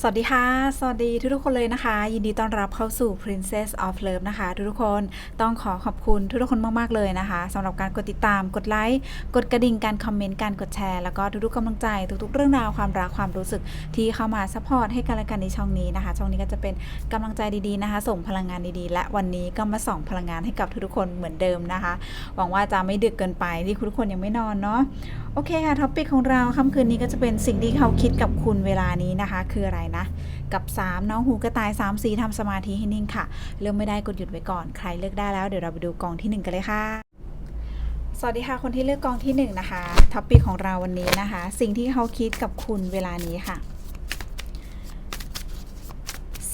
สวัสดีค่ะ สวัสดีทุกๆคนเลยนะคะ ยินดีต้อนรับเข้าสู่ Princess of Love นะคะ ทุกๆคนต้องขอขอบคุณทุกๆคนมากๆเลยนะคะสำหรับการกดติดตามกดไลค์กดกระดิ่งการคอมเมนต์การกดแชร์แล้วก็ทุกๆกำลังใจทุกๆ เรื่องราวความรักความรู้สึกที่เข้ามาซัพพอร์ตให้กันและกันในช่องนี้นะคะ ช่องนี้ก็จะเป็นกำลังใจดีๆนะคะ ส่งพลังงานดีๆ และวันนี้ก็มาส่องพลังงานให้กับทุกๆคนเหมือนเดิมนะคะ หวังว่าจะไม่ดึกเกินไปที่ทุกคนยังไม่นอนเนาะ โอเคค่ะท็อปิกของเราค่ำคืนนี้ก็จะเป็นสิ่งที่เขาคิดกับคุณเวลานี้นะคะ คืออะไรนะ กับ 3 น้องหูกระต่าย3สีทำสมาธิให้นิ่งค่ะ เลือกไม่ได้กดหยุดไว้ก่อนใครเลือกได้แล้วเดี๋ยวเราไปดูกองทีหนึ่1 กันเลยค่ะ สวัสดีค่ะคนที่เลือกกองที่ 1 นะคะท็อปิกของเราวันนี้นะคะ สิ่งที่เขาคิดกับคุณเวลานี้ค่ะ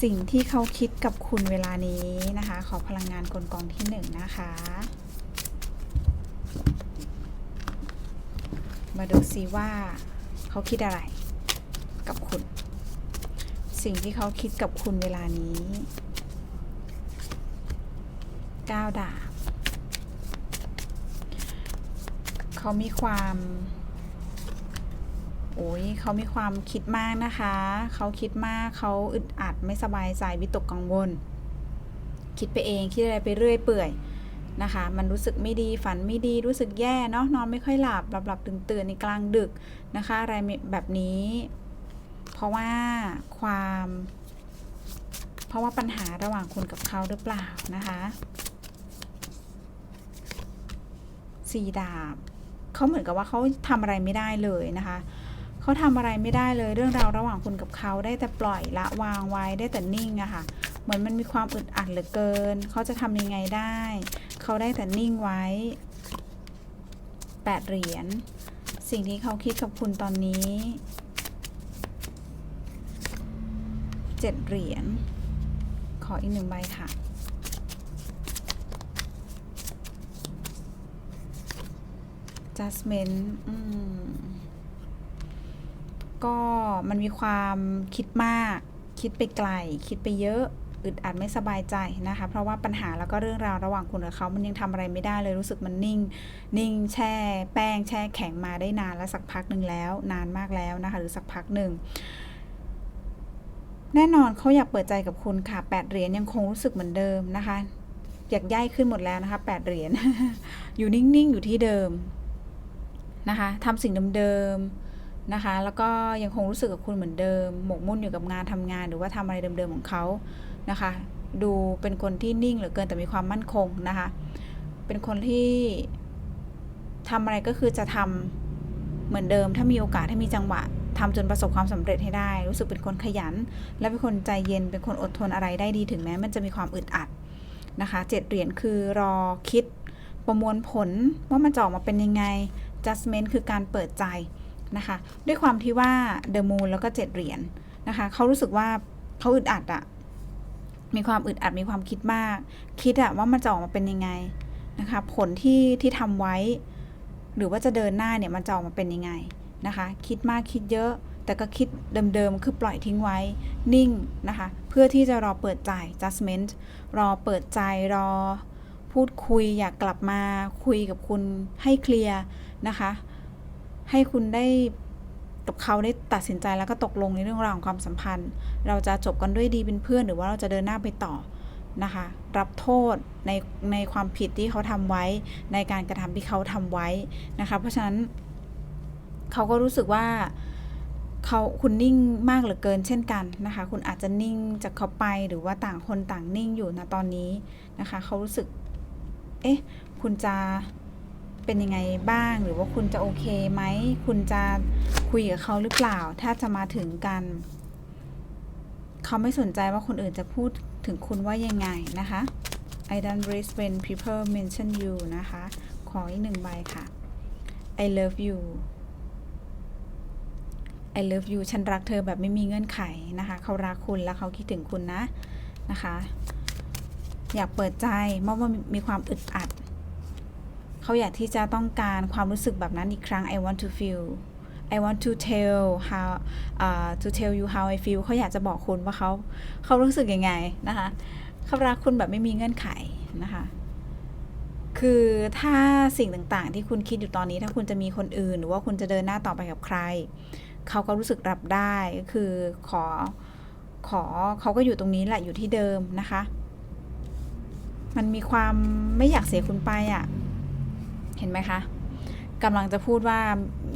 สิ่งที่เขาคิดกับคุณเวลานี้นะคะ ขอพลังงานกลกองที่ 1 นะคะ มาดูซิว่าเขาคิดอะไรกับคุณ สิ่งที่เขาคิดกับคุณเวลานี้ก้าวดาบเขามีความโอ้ยเขามีความคิดมากนะคะ เขาคิดมากเขาอึดอัดไม่สบายใจวิตกกังวล คิดไปเองคิดอะไรไปเรื่อยเปื่อย นะคะ มันรู้สึกไม่ดีฝันไม่ดีรู้สึกแย่เนาะนอนไม่ค่อยหลับหลับหลับตื่นตื่นในกลางดึกนะคะ อะไรแบบนี้ เพราะว่าความ เพราะว่าปัญหาระหว่างคุณกับเขาหรือเปล่านะคะสีดาบเขาเหมือนกับว่าเขาทำอะไรไม่ได้เลยนะคะเขาทำอะไรไม่ได้เลยเรื่องราวระหว่างคุณกับเขาได้แต่ปล่อยละวางไว้ได้แต่นิ่งอะค่ะ เหมือนมันมีความอึดอัดเหลือเกิน เขาจะทำยังไงได้ เขาได้แต่นิ่งไว้แปดเหรียญ สิ่งที่เขาคิดกับคุณตอนนี้เจ็ดเหรียญ ขออีกหนึ่งใบค่ะ judgment ก็มันมีความคิดมาก คิดไปไกล คิดไปเยอะ อึดอัดไม่สบายใจนะคะ เพราะว่าปัญหาแล้วก็เรื่องราวระหว่างคุณกับเขามันยังทำอะไรไม่ได้เลยรู้สึกมันนิ่ง นิ่งแช่ แป้งแช่แข็งมาได้นานแล้วสักพักหนึ่งแล้ว นานมากแล้วนะคะ หรือสักพักหนึ่งแน่นอนเขาอยากเปิดใจกับคุณค่ะแปดเหรียญยังคงรู้สึกเหมือนเดิมนะคะอยากย้ายขึ้นหมดแล้วนะคะแปดเหรียญอยู่นิ่งๆอยู่ที่เดิมนะคะทำสิ่งเดิมๆนะคะ แล้วก็ยังคงรู้สึกกับคุณเหมือนเดิม หมกมุ่นอยู่กับงานทำงาน หรือว่าทำอะไรเดิมๆของเขา นะคะ ดูเป็นคนที่นิ่งเหลือเกินแต่มีความมั่นคงนะคะ เป็นคนที่ทำอะไรก็คือจะทำเหมือนเดิม ถ้ามีโอกาสถ้ามีจังหวะทำจนประสบความสำเร็จให้ได้ รู้สึกเป็นคนขยัน และเป็นคนใจเย็นเป็นคนอดทนอะไรได้ดีถึงแม้ มันจะมีความอึดอัดนะคะเจ็ดเหรียญคือรอคิดประมวลผลว่ามันจะออกมาเป็นยังไง judgment คือการเปิดใจนะคะ ด้วยความที่ว่า the moon แล้วก็เจ็ดเหรียญนะคะเขารู้สึกว่าเขาอึดอัดอะ มีความอึดอัดมีความคิดมาก คิดอะว่ามันจะออกมาเป็นยังไงนะคะผลที่ที่ทำไว้ หรือว่าจะเดินหน้าเนี่ยมันจะออกมาเป็นยังไงนะคะ คิดมากคิดเยอะ แต่ก็คิดเดิมๆ คือปล่อยทิ้งไว้ นิ่งนะคะ เพื่อที่จะรอเปิดใจ judgment รอเปิดใจรอ พูดคุยอยากกลับมาคุยกับคุณให้เคลียร์นะคะ ให้คุณได้ กับเขาได้ตัดสินใจแล้วก็ตกลงในเรื่องราวของความสัมพันธ์ เราจะจบกันด้วยดีเป็นเพื่อน หรือว่าเราจะเดินหน้าไปต่อนะคะ รับโทษในในความผิดที่เขาทำไว้ ในการกระทำที่เขาทำไว้นะคะ เพราะฉะนั้นเขาก็รู้สึกว่าเขาคุณนิ่งมากเหลือเกินเช่นกันนะคะ คุณอาจจะนิ่งจากเขาไปหรือว่าต่างคนต่างนิ่งอยู่นะตอนนี้นะคะ เขารู้สึก เอ๊ะ คุณจะเป็นยังไงบ้าง หรือว่าคุณจะโอเคไหม คุณจะ คุยกับเขาหรือเปล่า ถ้าจะมาถึงกัน เขาไม่สนใจว่าคนอื่นจะพูดถึงคุณว่ายังไงนะคะ I don't raise when people mention you นะคะ ขออีกหนึ่งใบค่ะ I love you I love you ฉันรักเธอแบบไม่มีเงื่อนไขนะคะ เขารักคุณแล้วเขาคิดถึงคุณนะนะคะ อยากเปิดใจเมื่อว่ามีความอึดอัด เขาอยากที่จะต้องการความรู้สึกแบบนั้นอีกครั้ง I want to feel I want to tell how uh, to tell you how I feel เขาอยากจะบอกคุณว่าเขาเขารู้สึกยังไงนะคะเขารักคุณแบบไม่มีเงื่อนไขนะคะคือถ้าสิ่งต่างๆ ที่คุณคิดอยู่ตอนนี้ถ้าคุณจะมีคนอื่น หรือว่าคุณจะเดินหน้าต่อไปกับใคร เขาก็รู้สึกรับได้ก็คือขอขอเขาก็อยู่ตรงนี้แหละอยู่ที่เดิมนะคะ มันมีความไม่อยากเสียคุณไปอะ่ะ เห็นไหมคะกำลังจะพูดว่า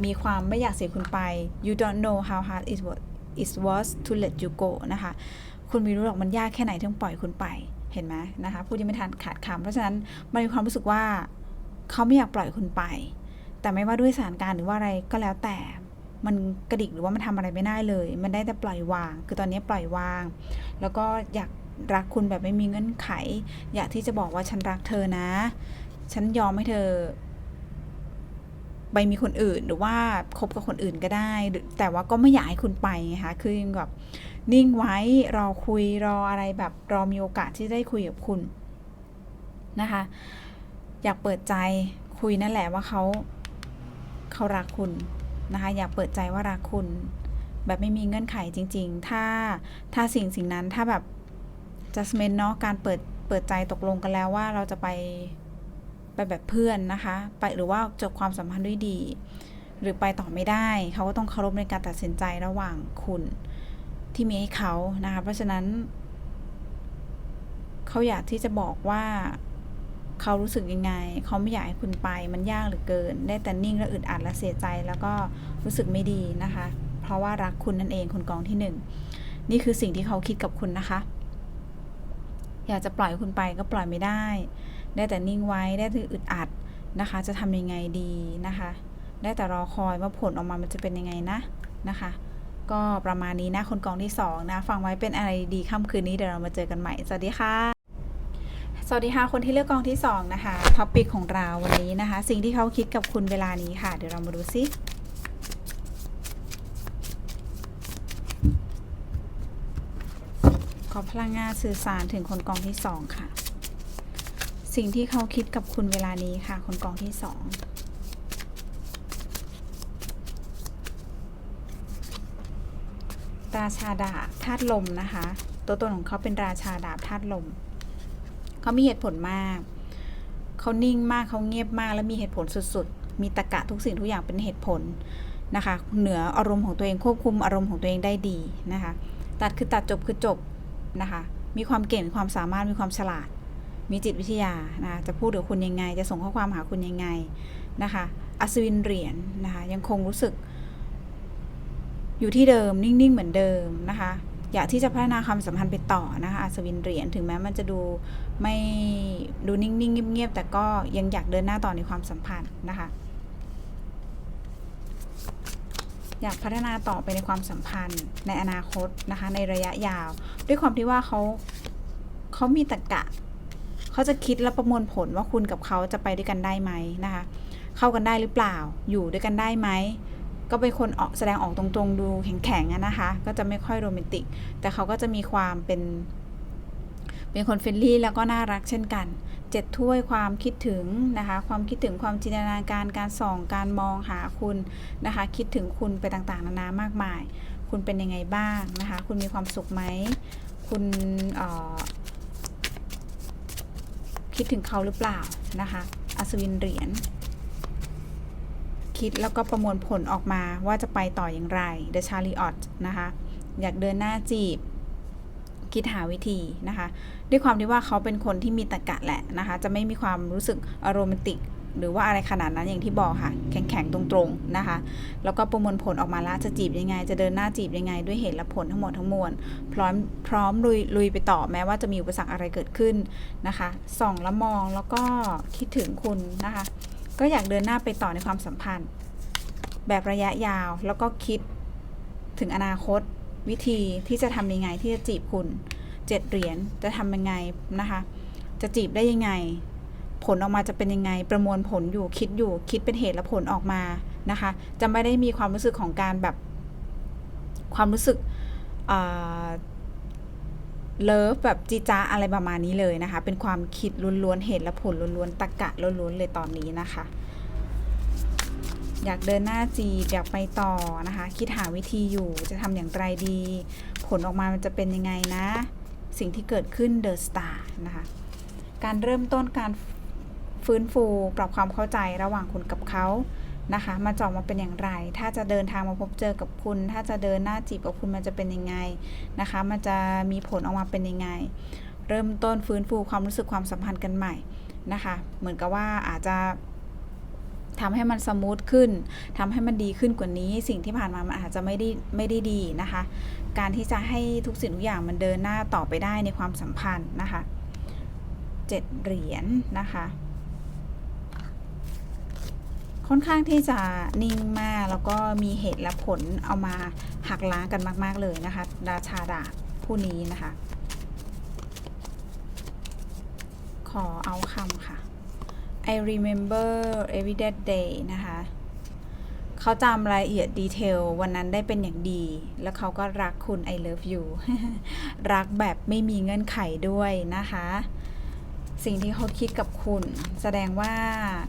มีความไม่อยากเสียคุณไป you don't know how hard it was it was to let you go นะคะ คุณไม่รู้หรอกมันยากแค่ไหนที่ต้องปล่อยคุณไป เห็นไหมนะคะ พูดยังไม่ทันขาดคำเพราะฉะนั้นมันมีความรู้สึกว่าเขาไม่อยากปล่อยคุณไป แต่ไม่ว่าด้วยสถานการณ์หรือว่าอะไรก็แล้วแต่ มันกระดิกหรือว่ามันทำอะไรไม่ได้เลย มันได้แต่ปล่อยวาง คือตอนนี้ปล่อยวาง แล้วก็อยากรักคุณแบบไม่มีเงื่อนไข อยากที่จะบอกว่าฉันรักเธอนะ ฉันยอมให้เธอ ไปมีคนอื่นหรือว่าคบกับคนอื่นก็ได้ แต่ว่าก็ไม่อยากให้คุณไปไงคะคือยังแบบนิ่งไว้รอคุยรออะไรแบบรอมีโอกาสที่ได้คุยกับคุณนะคะ อยากเปิดใจคุยนั่นแหละว่าเขาเขารักคุณนะคะอยากเปิดใจว่ารักคุณ แบบไม่มีเงื่อนไขจริง ๆ ถ้าถ้าสิ่งสิ่งนั้นถ้าแบบ judgment เนาะการเปิดเปิดใจตกลงกันแล้วว่าเราจะไป ไปแบบเพื่อนนะคะ ไปหรือว่าจบความสัมพันธ์ด้วยดี หรือไปต่อไม่ได้เขาก็ต้องเคารพในการตัดสินใจระหว่างคุณที่มีให้เขานะคะเพราะฉะนั้นเขาอยากที่จะบอกว่าเขารู้สึกยังไง เขาไม่อยากให้คุณไป มันยากเหลือเกิน ได้แต่นิ่งและอึดอัดและเสียใจ แล้วก็รู้สึกไม่ดีนะคะ เพราะว่ารักคุณนั่นเองคนกองที่หนึ่ง นี่คือสิ่งที่เขาคิดกับคุณนะคะ อยากจะปล่อยคุณไปก็ปล่อยไม่ได้ ได้แต่นิ่งไว้ได้แต่อึดอัดนะคะ จะทำยังไงดีนะคะ ได้แต่รอคอยว่าผลออกมามันจะเป็นยังไงนะนะคะ ก็ประมาณนี้นะคนกองที่สองนะฟังไว้เป็นอะไรดีค่ำคืนนี้เดี๋ยวเรามาเจอกันใหม่สวัสดีค่ะสวัสดีค่ะ คนที่เลือกกองที่สองนะคะท็อปิกของเราวันนี้นะคะ สิ่งที่เขาคิดกับคุณเวลานี้ค่ะ เดี๋ยวเรามาดูซิขอพลังงานสื่อสารถึงคนกองที่สองค่ะ สิ่งที่เขาคิดกับคุณเวลานี้ค่ะ คนกองที่สองราชาดาบธาตุลมนะคะ ตัวตนของเขาเป็นราชาดาบธาตุลม เขามีเหตุผลมาก เขานิ่งมากเขาเงียบมากและมีเหตุผลสุดๆ มีตะกะทุกสิ่งทุกอย่างเป็นเหตุผลนะคะ เหนืออารมณ์ของตัวเองควบคุมอารมณ์ของตัวเองได้ดีนะคะ ตัดคือตัดจบคือจบนะคะ มีความเก่งความสามารถมีความฉลาด มีจิตวิทยานะจะพูดกับคุณยังไง จะส่งข้อความหาคุณยังไงนะคะอัศวินเหรียญนะคะยังคงรู้สึก อยู่ที่เดิมนิ่ง ๆ เหมือนเดิมนะคะอยากที่จะพัฒนาความสัมพันธ์ไปต่อนะคะอัศวินเหรียญถึงแม้มันจะดูไม่ดูนิ่ง ๆ เงียบ ๆ แต่ก็ยังอยากเดินหน้าต่อในความสัมพันธ์นะคะอยากพัฒนาต่อไปในความสัมพันธ์ในอนาคตนะคะในระยะยาว ด้วยความที่ว่าเขาเขามีตรรกะ เขาจะคิดและประมวลผลว่าคุณกับเขาจะไปด้วยกันได้ไหมนะคะ เข้ากันได้หรือเปล่า อยู่ด้วยกันได้ไหม ก็เป็นคนออกแสดงออกตรงๆ ดูแข็งๆนะคะ ก็จะไม่ค่อยโรแมนติก แต่เขาก็จะมีความเป็น เป็นคนเฟรนลี่แล้วก็น่ารักเช่นกันเจ็ดถ้วยความคิดถึงนะคะ ความคิดถึงความจินตนาการการส่อง การมองหาคุณนะคะ คิดถึงคุณไปต่างๆ นานามากมาย คุณเป็นยังไงบ้างนะคะ คุณมีความสุขไหม คุณ คิดถึงเขาหรือเปล่านะคะ อัศวินเหรียญคิดแล้วก็ประมวลผลออกมาว่าจะไปต่ออย่างไร The Chariot นะคะ อยากเดินหน้าจีบ คิดหาวิธีนะคะ ด้วยความที่ว่าเขาเป็นคนที่มีตะกะแหละนะคะ จะไม่มีความรู้สึกอโรแมนติก หรือว่าอะไรขนาดนั้นอย่างที่บอกค่ะ แข็งๆ ตรงๆ นะคะ แล้วก็ประมวลผลออกมาแล้วจะจีบยังไง จะเดินหน้าจีบยังไง ด้วยเหตุและผลทั้งหมดทั้งมวล พร้อมพร้อมลุยลุยไปต่อแม้ว่าจะมีอุปสรรคอะไรเกิดขึ้นนะคะส่องแล้วมองแล้วก็คิดถึงคุณนะคะ ก็อยากเดินหน้าไปต่อในความสัมพันธ์ แบบระยะยาวแล้วก็คิดถึงอนาคตวิธีที่จะทำยังไงที่จะจีบคุณเจ็ดเหรียญจะทำยังไงนะคะ จะจีบได้ยังไง ผลออกมาจะเป็นยังไง ประมวลผลอยู่คิดอยู่คิดเป็นเหตุและผลออกมานะคะ จะไม่ได้มีความรู้สึกของการแบบ ความรู้สึกเลิฟแบบจีจ้าอะไรประมาณนี้เลยนะคะ เป็นความคิดล้วนๆเหตุและผลล้วนๆตะกะล้วนๆเลยตอนนี้นะคะ อยากเดินหน้าจีบอยากไปต่อนะคะ คิดหาวิธีอยู่จะทำอย่างไรดี ผลออกมามันจะเป็นยังไงนะ สิ่งที่เกิดขึ้นเดอะสตาร์นะคะ การเริ่มต้นการ ฟื้นฟู ปรับความเข้าใจระหว่างคุณกับเขานะคะมันจะออกมาเป็นอย่างไร ถ้าจะเดินทางมาพบเจอกับคุณ ถ้าจะเดินหน้าจีบกับคุณมันจะเป็นยังไงนะคะ มันจะมีผลออกมาเป็นยังไง เริ่มต้นฟื้นฟูความรู้สึกความสัมพันธ์กันใหม่นะคะ เหมือนกับว่าอาจจะทำให้มันสมูทขึ้นทำให้มันดีขึ้นกว่านี้ สิ่งที่ผ่านมามันอาจจะไม่ได้ไม่ได้ดีนะคะ การที่จะให้ทุกสิ่งทุกอย่างมันเดินหน้าต่อไปได้ในความสัมพันธ์นะคะเจ็ดเหรียญนะคะ ค่อนข้างที่จะนิ่งมากแล้วก็มีเหตุและผลเอามาหักล้างกันมาก ๆเลยนะคะราชาดาบผู้นี้นะคะ ขอเอาคำค่ะ I remember every that day นะคะเขาจำรายละเอียดดีเทลวันนั้นได้เป็นอย่างดี แล้วเขาก็รักคุณ I love you รักแบบไม่มีเงื่อนไขด้วยนะคะ สิ่งที่เขาคิดกับคุณ แสดงว่า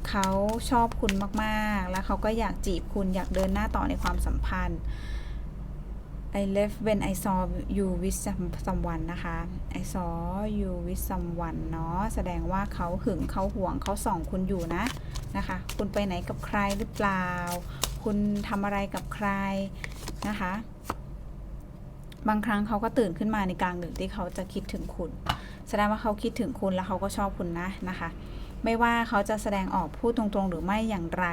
เขาชอบคุณมากๆ แล้วเขาก็อยากจีบคุณอยากเดินหน้าต่อในความสัมพันธ์ I left when I saw you with someone นะคะ I saw you with someone เนาะแสดงว่าเขาหึงเขาห่วงเขาส่องคุณอยู่นะนะคะ คุณไปไหนกับใครหรือเปล่า คุณทำอะไรกับใครนะคะ บางครั้งเขาก็ตื่นขึ้นมาในกลางดึกที่เขาจะคิดถึงคุณ แสดงว่าเขาคิดถึงคุณแล้วเขาก็ชอบคุณนะนะคะ ไม่ว่าเขาจะแสดงออกพูดตรงๆ หรือไม่อย่างไร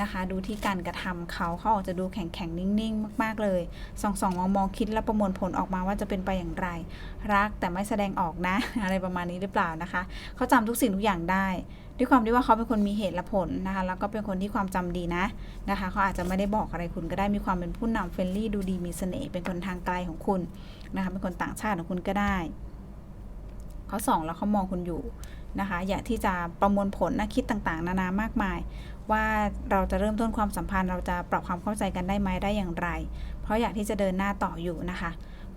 นะคะ ดูที่การกระทำเขาเขาออกจะดูแข็งๆ นิ่งๆ มากๆเลยส่องๆมองมองๆคิดและประมวลผลออกมาว่าจะเป็นไปอย่างไร รักแต่ไม่แสดงออกนะ อะไรประมาณนี้หรือเปล่านะคะ เขาจำทุกสิ่งทุกอย่างได้ ด้วยความที่ว่าเขาเป็นคนมีเหตุและผลนะคะ แล้วก็เป็นคนที่ความจำดีนะนะคะ เขาอาจจะไม่ได้บอกอะไรคุณก็ได้มีความเป็นผู้นำเฟรนลี่ดูดีมีเสน่ห์เป็นคนทางไกลของคุณนะคะเป็นคนต่างชาติของคุณก็ได้เขาส่องแล้วเขามองคุณอยู่นะคะ อยากที่จะประมวลผลนะคิดต่างๆ นานามากมาย ว่าเราจะเริ่มต้นความสัมพันธ์ เราจะปรับความเข้าใจกันได้ไหมได้อย่างไร เพราะอยากที่จะเดินหน้าต่ออยู่นะคะ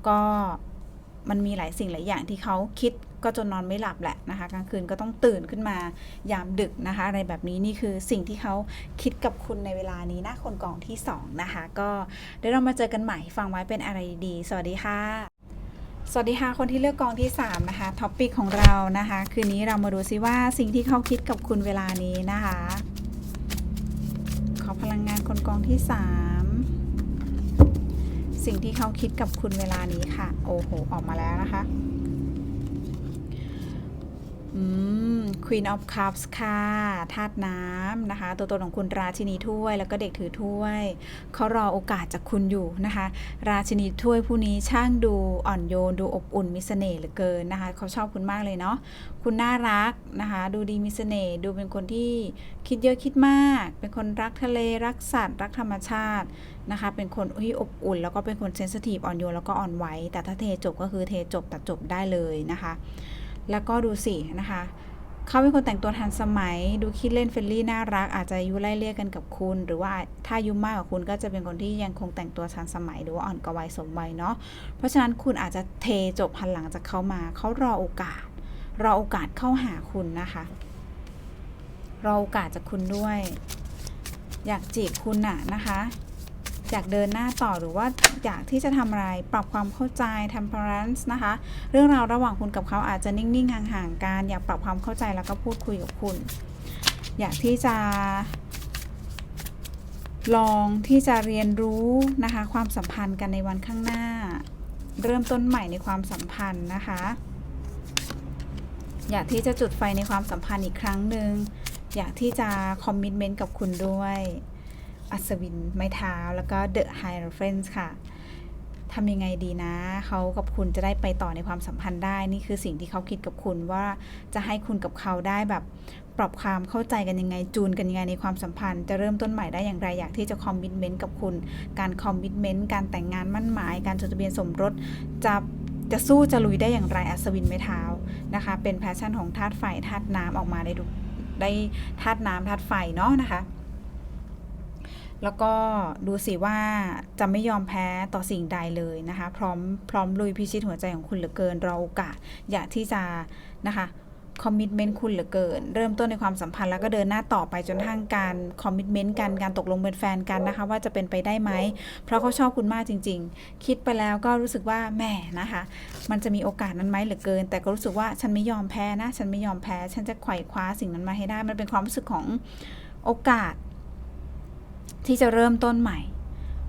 ก็มันมีหลายสิ่งหลายอย่างที่เขาคิด ก็จนนอนไม่หลับแหละนะคะกลางคืนก็ต้องตื่นขึ้นมายามดึกนะคะ อะไรแบบนี้นี่คือสิ่งที่เขาคิดกับคุณในเวลานี้นะคนกองที่สองนะคะ ก็เดี๋ยวเรามาเจอกันใหม่ฟังไว้เป็นอะไรดี สวัสดีค่ะสวัสดีค่ะ คนที่เลือกกองที่ 3 นะคะท็อปปิกของเรานะคะ คืนนี้เรามาดูซิว่าสิ่งที่เขาคิดกับคุณเวลานี้นะคะ ขอพลังงานคนกองที่ 3 สิ่งที่เขาคิดกับคุณเวลานี้ค่ะ โอ้โห ออกมาแล้วนะคะ อืม Queen of Cups ค่ะธาตุน้ำนะคะ ตัวตนของคุณราชินีถ้วย แล้วก็เด็กถือถ้วย เขารอโอกาสจากคุณอยู่นะคะ ราชินีถ้วยผู้นี้ช่างดูอ่อนโยน ดูอบอุ่นมีเสน่ห์เหลือเกินนะคะ เขาชอบคุณมากเลยเนาะ คุณน่ารักนะคะ ดูดีมีเสน่ห์ ดูเป็นคนที่คิดเยอะคิดมาก เป็นคนรักทะเล รักสัตว์ รักธรรมชาตินะคะ เป็นคนที่อบอุ่น แล้วก็เป็นคนเซนซิทีฟอ่อนโยน แล้วก็อ่อนไหว แต่ถ้าเทจบก็คือเทจบตัดจบได้เลยนะคะ แล้วก็ดูสินะคะเขาเป็นคนแต่งตัวทันสมัย ดูคิดเล่นเฟรนลี่น่ารัก อาจจะอายุไล่เลี่ยกันกับคุณ หรือว่าถ้าอายุมากกว่าคุณก็จะเป็นคนที่ยังคงแต่งตัวทันสมัย หรือว่าอ่อนกว่าวัยสมวัยเนาะเพราะฉะนั้นคุณอาจจะเทจบหันหลังจากเขามาเขารอโอกาส รอโอกาสเข้าหาคุณนะคะรอโอกาสจากคุณด้วย อยากจีบคุณน่ะนะคะ อยากเดินหน้าต่อหรือว่าอยากที่จะทำอะไรปรับความเข้าใจ temperance นะคะ เรื่องราวระหว่างคุณกับเขาอาจจะนิ่ง ๆ ห่างๆกันอยากปรับความเข้าใจแล้วก็พูดคุยกับคุณ อยากที่จะลองที่จะเรียนรู้นะคะ ความสัมพันธ์กันในวันข้างหน้า เริ่มต้นใหม่ในความสัมพันธ์นะคะ อยากที่จะจุดไฟในความสัมพันธ์อีกครั้งหนึ่งอยากที่จะคอมมิชเมนต์กับคุณด้วย อัศวินไม้เท้า แล้วก็เดอะไฮโรเ r รนส์ค่ะทำยังไงดีนะ เขากับคุณจะได้ไปต่อในความสัมพันธ์ได้ นี่คือสิ่งที่เขาคิดกับคุณว่าจะให้คุณกับเขาได้แบบปรับความเข้าใจกันยังไงจูนกันยังไงในความสัมพันธ์ จะเริ่มต้นใหม่ได้อย่างไรอยากที่จะคอมมิชเมนต์กับคุณ การคอมมิชเมนต์การแต่งงานมั่นหมาย การจดทะเบียนสมรสจะจะสู้จะลุยได้อย่างไรอัศวินไม้เท้านะคะ เป็นแพชชั่นของธาตุไฟธาตุน้ำออกมาได้ดูได้ธาตุน้ำธาตุไฟเนาะนะคะ แล้วก็ดูสิว่าจะไม่ยอมแพ้ต่อสิ่งใดเลยนะคะ พร้อมพร้อมลุยพิชิตหัวใจของคุณเหลือเกินรอโอกาสอยากที่จะนะคะคอมมิชเมนต์คุณเหลือเกิน เริ่มต้นในความสัมพันธ์แล้วก็เดินหน้าต่อไปจนทั้งการคอมมิชเมนต์กันการตกลงเป็นแฟนกันนะคะ ว่าจะเป็นไปได้ไหม เพราะเขาชอบคุณมากจริง ๆ คิดไปแล้วก็รู้สึกว่าแหมนะคะ มันจะมีโอกาสนั้นไหมเหลือเกิน แต่ก็รู้สึกว่าฉันไม่ยอมแพ้นะ ฉันไม่ยอมแพ้ ฉันจะไขว่คว้าสิ่งนั้นมาให้ได้ มันเป็นความรู้สึกของโอกาส ที่จะเริ่มต้นใหม่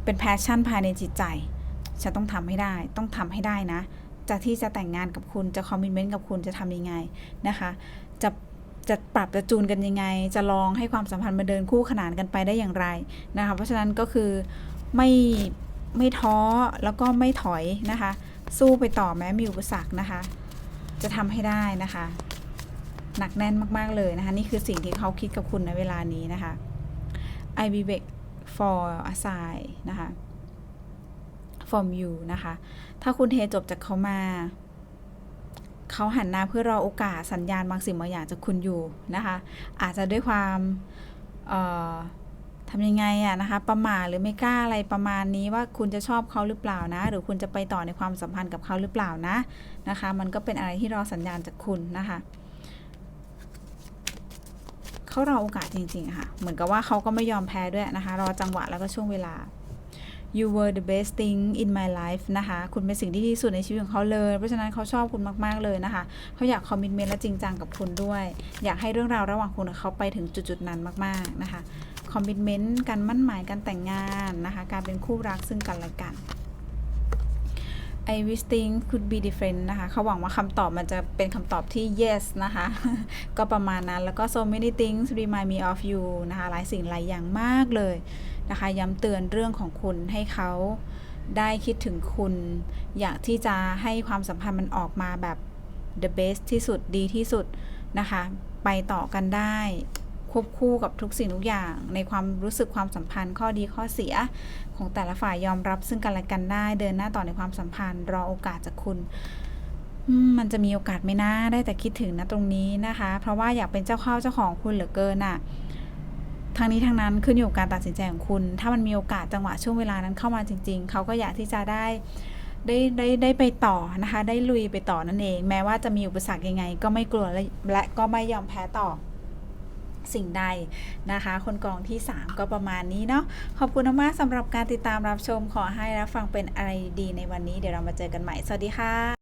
เป็นแพชชั่นภายในจิตใจ ฉันต้องทำให้ได้ ต้องทำให้ได้นะ จะที่จะแต่งงานกับคุณ จะคอมมิชเมนต์กับคุณ จะทำยังไงนะคะ จะจะปรับจะจูนกันยังไง จะลองให้ความสัมพันธ์มาเดินคู่ขนานกันไปได้อย่างไรนะคะ เพราะฉะนั้นก็คือไม่ไม่ท้อแล้วก็ไม่ถอยนะคะ สู้ไปต่อแม้มีอุปสรรคนะคะ จะทำให้ได้นะคะ หนักแน่นมาก ๆ เลยนะคะ นี่คือสิ่งที่เขาคิดกับคุณในเวลานี้นะคะ I be back for a sign นะคะ from you นะคะ ถ้าคุณเทจบจากเขามา เขาหันหน้าเพื่อรอโอกาสสัญญาณบางสิ่งบางอย่างจากคุณอยู่นะคะ อาจจะด้วยความเอ่อทำยังไงอะนะคะ ประมาหรือไม่กล้าอะไรประมาณนี้ว่าคุณจะชอบเขาหรือเปล่านะ หรือคุณจะไปต่อในความสัมพันธ์กับเขาหรือเปล่านะนะคะ มันก็เป็นอะไรที่รอสัญญาณจากคุณนะคะ เขารอโอกาสจริงๆค่ะ เหมือนกับว่าเขาก็ไม่ยอมแพ้ด้วยนะคะ รอจังหวะแล้วก็ช่วงเวลา you were the best thing in my life นะคะ คุณเป็นสิ่งที่ดีที่สุดในชีวิตของเขาเลย เพราะฉะนั้นเขาชอบคุณมาก ๆ เลยนะคะ เขาอยากคอมมิชเมนต์และจริงจังกับคุณด้วย อยากให้เรื่องราวระหว่างคุณกับเขาไปถึงจุด ๆ นั้นมาก ๆ นะคะ คอมมิชเมนต์ การมั่นหมาย การแต่งงานนะคะ การเป็นคู่รักซึ่งกันและกัน I wish things could be different นะคะ เขาหวังว่าคำตอบมันจะเป็นคำตอบที่ yes นะคะ ก็ประมาณนั้น แล้วก็ so many things remind me of you นะคะ หลายสิ่งหลายอย่างมากเลยนะคะ ย้ำเตือนเรื่องของคุณให้เขาได้คิดถึงคุณ อยากที่จะให้ความสัมพันธ์มันออกมาแบบ the best ที่สุดดีที่สุดนะคะ ไปต่อกันได้ ควบคู่กับทุกสิ่งทุกอย่าง ในความรู้สึกความสัมพันธ์ ข้อดีข้อเสีย ของแต่ละฝ่ายยอมรับซึ่งกันและกันได้ เดินหน้าต่อในความสัมพันธ์ รอโอกาสจากคุณมันจะมีโอกาสไหมน่าได้แต่คิดถึงนะตรงนี้นะคะ เพราะว่าอยากเป็นเจ้าข้าเจ้าของคุณเหลือเกินน่ะทางนี้ทางนั้นขึ้นอยู่กับการตัดสินใจของคุณ ถ้ามันมีโอกาสจังหวะช่วงเวลานั้นเข้ามาจริง ๆ เขาก็อยากที่จะได้ได้ได้ได้ไปต่อนะคะ ได้ลุยไปต่อนั่นเอง แม้ว่าจะมีอุปสรรคยังไง ก็ไม่กลัวและและก็ไม่ยอมแพ้ต่อ สิ่งใดนะคะ คนกองที่ 3 ก็ประมาณนี้เนาะขอบคุณมากสำหรับการติดตามรับชมขอให้รับฟังเป็นอะไรดีในวันนี้เดี๋ยวเรามาเจอกันใหม่ สวัสดีค่ะ